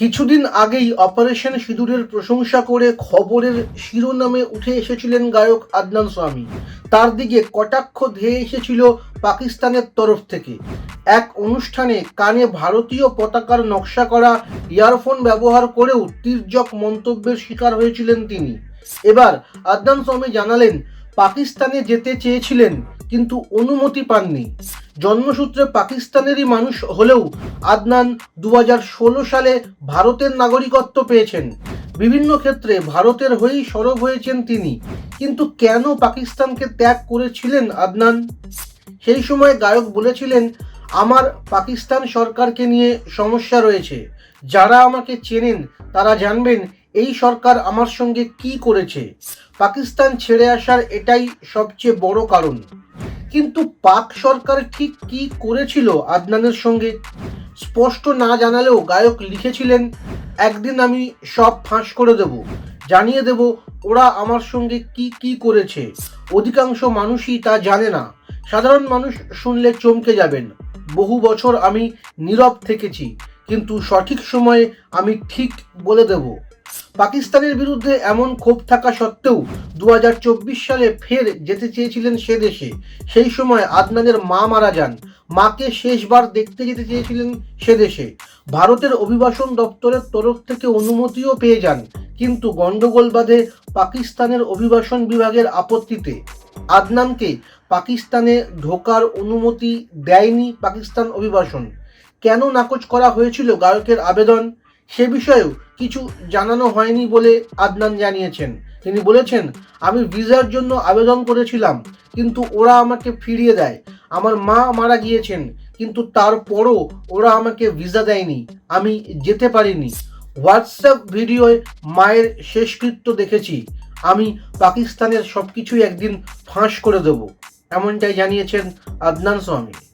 কিছুদিন আগেই অপারেশন সিঁদুরের প্রশংসা করে খবরের শিরোনামে উঠে এসেছিলেন গায়ক আদনান স্বামী। তার দিকে কটাক্ষ ধেয়ে এসেছিল পাকিস্তানের তরফ থেকে। এক অনুষ্ঠানে কানে ভারতীয় পতাকার নকশা করা ইয়ারফোন ব্যবহার করেও তির্যক মন্তব্যের শিকার হয়েছিলেন তিনি। এবার আদনান স্বামী জানালেন, পাকিস্তানে যেতে চেয়েছিলেন, কিন্তু অনুমতি পাননি। জন্মসূত্রে পাকিস্তানেরই মানুষ হলেও আদনান দু হাজার ষোলো সালে ভারতের নাগরিকত্ব পেয়েছেন। বিভিন্ন ক্ষেত্রে ভারতের হয়েই সরব হয়েছেন তিনি। কিন্তু কেন পাকিস্তানকে ত্যাগ করেছিলেন আদনান? সেই সময় গায়ক বলেছিলেন, আমার পাকিস্তান সরকারকে নিয়ে সমস্যা রয়েছে। যারা আমাকে চেনেন, তারা জানবেন এই সরকার আমার সঙ্গে কি করেছে। পাকিস্তান ছেড়ে আসার এটাই সবচেয়ে বড় কারণ। কিন্তু পাক সরকার ঠিক কি করেছিল আদনানের সঙ্গে স্পষ্ট না জানালেও গায়ক লিখেছিলেন, একদিন আমি সব ফাঁস করে দেব, জানিয়ে দেব ওরা আমার সঙ্গে কি কি করেছে। অধিকাংশ মানুষই তা জানে না। সাধারণ মানুষ শুনলে চমকে যাবেন, বহু বছর আমি নীরব থেকেছি, কিন্তু সঠিক সময়ে আমি ঠিক বলে দেব। পাকিস্তানের বিরুদ্ধে এমন ক্ষোভ থাকা সত্ত্বেও দু হাজার চব্বিশ সালে ফের যেতে চেয়েছিলেন সে দেশে। সেই সময় আদনানের মা মারা যান। মাকে শেষবার দেখতে যেতে চেয়েছিলেন সে দেশে। ভারতের অভিবাসন দপ্তরের তরফ থেকে অনুমতিও পেয়ে যান, কিন্তু গন্ডগোল বাধে পাকিস্তানের অভিবাসন বিভাগের আপত্তিতে। আদনানকে পাকিস্তানে ঢোকার অনুমতি দেয়নি পাকিস্তান অভিবাসন। কেন নাকচ করা হয়েছিল গায়কের আবেদন? সে বিষয়েও কিছু জানানো হয়নি বলে আদনান জানিয়েছেন। তিনি বলেছেন, আমি ভিসার জন্য আবেদন করেছিলাম, কিন্তু ওরা আমাকে ফিরিয়ে দেয়। আমার মা মারা গিয়েছেন, কিন্তু তারপরও ওরা আমাকে ভিসা দেয়নি। আমি যেতে পারিনি। হোয়াটসঅ্যাপ ভিডিওয় মায়ের শেষকৃত্য দেখেছি। আমি পাকিস্তানের সব কিছুই একদিন ফাঁস করে দেব। এমনটাই জানিয়েছেন আদনান স্বামী।